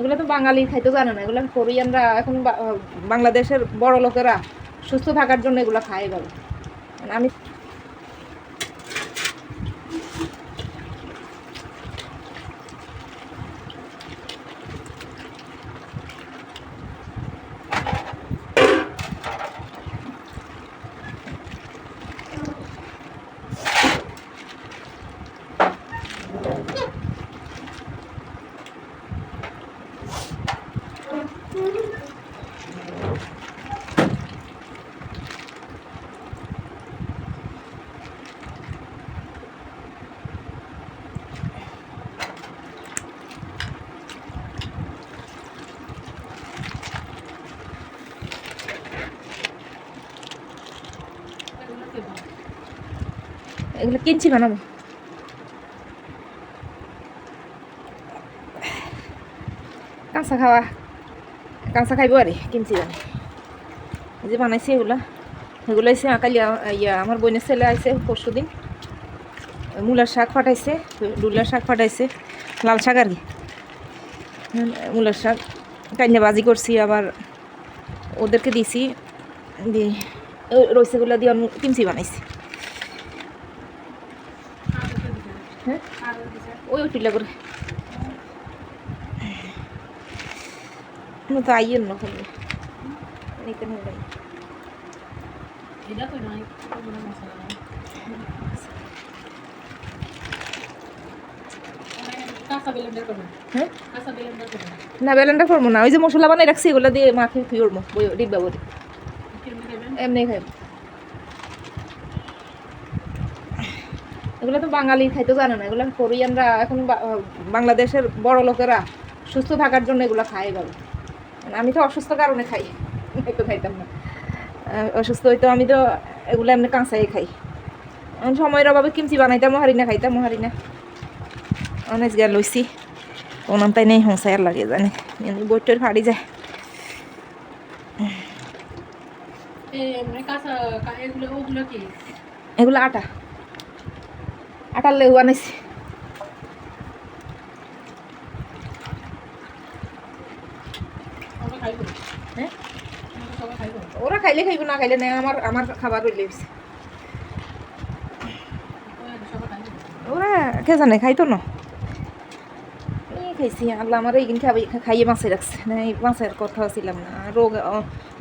এগুলো তো বাঙালি খাইতে জানে না, এগুলো কোরিয়ানরা এখন বাংলাদেশের বড় লোকেরা সুস্থ থাকার জন্য এগুলো খায় এভাবে। মানে আমি এগুলো কিনছি, বানাবো। কাঁচা খাওয়া, কাঁচা খাইবো আরে, কিনছি বানাই। যে বানাইছি এগুলা। এগুলো এসে কালি ইয়া, আমার বোনের ছেলে আইছে পরশু দিন মূলার শাক ফাটাইছে, ডুলার শাক ফাটাইছে, লাল শাক আর কি। মূলার শাক কান্যা বাজি করছি, আবার ওদেরকে দিছি দিয়ে রইসেগুলো দিয়ে কিমচি বানাইছি। হ্যাঁ ওই টিলা করে। তো আইয়ের না হবে বেলেন্ডার বেলেন্ডার করবেন না, বেলেনটা করব না। ওই যে মশলা বানাই রাখছি, এগুলো দিয়ে মাখে ফিরবো ডিব্বা বলি। এমনি খাইব। এগুলো তো বাঙালি খাইতে জানে না এগুলো কোরিয়ানরা এখন বাংলাদেশের বড় লোকেরা সুস্থ থাকার জন্য এগুলো খায় এভাবে। মানে আমি তো অসুস্থ কারণে খাই একটু খাইতাম না। অসুস্থ হইতো আমি তো এগুলো এমনি কাঁচাই খাই। সময়ের অভাবে কিমচি বানাইতাম হারি না খাইতাম হারি না অনেক গেল লইছি ওনাম তাই নেই হংসাই আর লাগে জানে বইটার ফাড়ি যায়। মানে এগুলো আটা। আটার লেবু খাইবো। ওরা খাইলে খাইব না খাইলে নেই আমার আমার খাবার সবাই ওরা কে জানে খাইতো না? এই খাইছি আল্লাহ আমার এইদিন খাবি খাইয়ে মাছে রাখছে। না এই মাছের কথা ছিলাম না। রোগ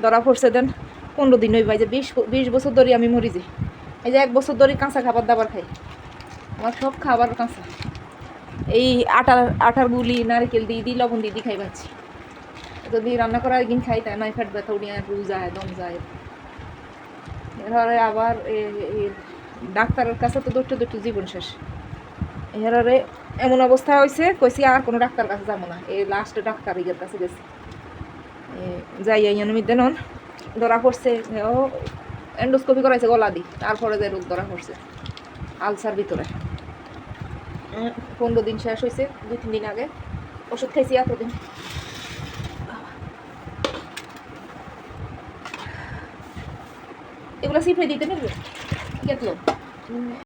ধরা পড়ছে দেন পনেরো দিন হইবা যে বিশ বিশ বছর ধরে আমি মরি যে এই যে এক বছর ধরে কাঁচা খাবার দাবার খাই। আমার সব খাবার কাঁচা। এই আটার আটার গুলি, নারকেল দিয়ে দিই লবণ দিয়ে দিই খাই পাচ্ছি যদি রান্না করার একদিন খাই তাই নয় ফ্যাট ব্যথা উড়িয়ে রু যায় দম যায়। এরপরে আবার ডাক্তারের কাছে তো দৌড়তে দৌড়তে জীবন শেষ। এরপরে এমন অবস্থা হয়েছে কইছি আর কোনো ডাক্তার কাছে যাব না। এই লাস্ট ডাক্তার ইয়ের কাছে গেছি। যাই মধ্যে নন। ধরা পড়ছে ও এন্ডোস্কোপি করাইছে, গলা দি। তারপরে যে রোগ ধরা পড়ছে, আলসার ভিতরে। পনেরো দিন শেষ হয়েছে, দুই, তিন দিন আগে। ওষুধ খাইছি এতদিন। এগুলো সিফে দিতে নেবে কেতলো